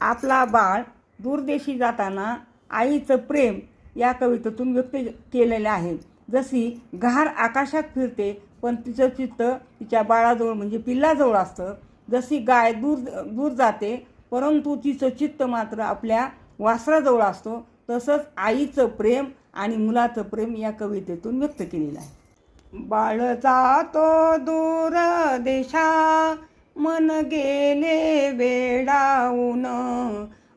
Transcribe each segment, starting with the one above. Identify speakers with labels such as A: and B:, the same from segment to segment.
A: आपला बाळ दूरदेशी जाताना आईचं प्रेम या कवितेतून व्यक्त केलेले आहे. जशी घार आकाशात फिरते पण तिचं चित्त तिच्या बाळाजवळ म्हणजे पिल्लाजवळ असतं. जशी गाय दूर दूर जाते परंतु तिचं चित्त मात्र आपल्या वासराजवळ असतो. तसंच आईचं प्रेम आणि मुलाचं प्रेम या कवितेतून व्यक्त केलेलं आहे. बाळ जातो दूर देशा मन गेले वेडावून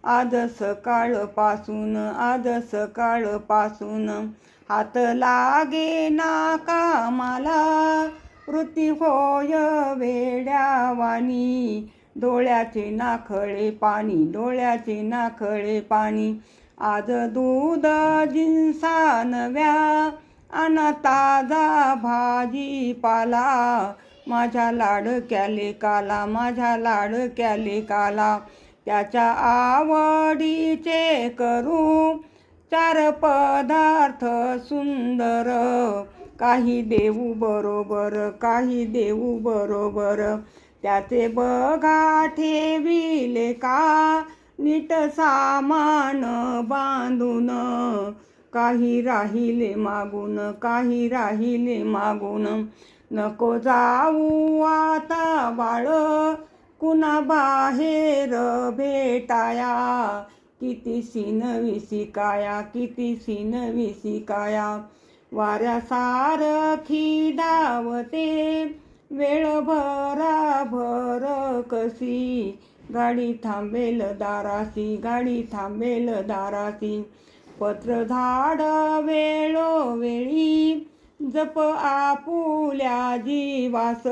A: आज सकाळपासून आज सकाळपासून. हात लागे ना कामाला वृत्ती होय वेड्यावानी. डोळ्याचे नाखळे पाणी डोळ्याचे नाखळे पाणी. आज दूध जिन्सा नव्या अन ताजा भाजीपाला. माझ्या लाडक्याले लेकाला माझ्या लाडक्याले लेकाला त्याच्या आवडीचे करू चार पदार्थ सुंदर. काही देऊ बरोबर काही देऊ बरोबर. त्याचे बघा ठेविले का? नीट सामान बांधून. काही राहिले मागून काही राहिले मागून. नको जाऊ आता बाळ. कुणा बाहेर भेटाया? किती सीन विसिकाया किती सीन विसिकाया? वाऱ्यासारखी धावते वेळ भरा भर कशी? गाडी थांबेल दारासी गाडी थांबेल दारासी पत्र झाड वेळोवेळी जप आपुल्या जीवास.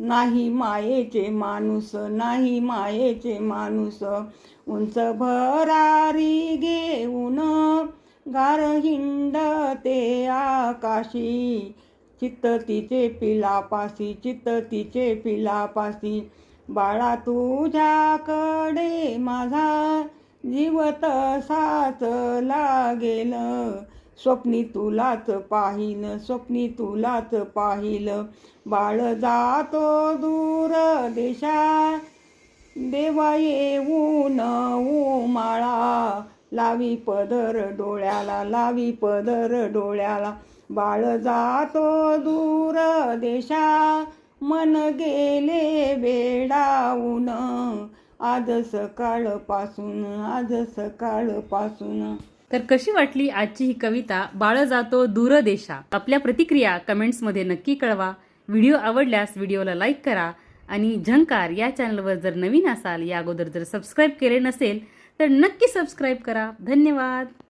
A: नाही मायेचे माणूस नाही मायेचे माणूस. उंच भरारी घेऊन गार हिंड ते आकाशी. चित्त तिचे पिलापासी चित्त तिचे पिलापासी. बाळा तुझ्याकडे माझा जीव तसाच लागेल. स्वप्नी तुलाच पाहिल स्वप्नी तुलाच पाहिल. बाळ जातो दूर देशा देवा येऊन उमाळा लावी पदर डोळ्याला लावी पदर डोळ्याला. बाळ जातो दूर देशा मन गेले वेडावून आज सकाळपासून आज सकाळपासून.
B: तर कशी वाटली आजची ही कविता? बाळ जातो दूरदेशा. आपल्या प्रतिक्रिया कमेंट्समध्ये नक्की कळवा. व्हिडिओ आवडल्यास व्हिडिओला लाईक करा आणि झंकार या चॅनलवर जर नवीन असाल या अगोदर जर सबस्क्राईब केले नसेल तर नक्की सबस्क्राईब करा. धन्यवाद.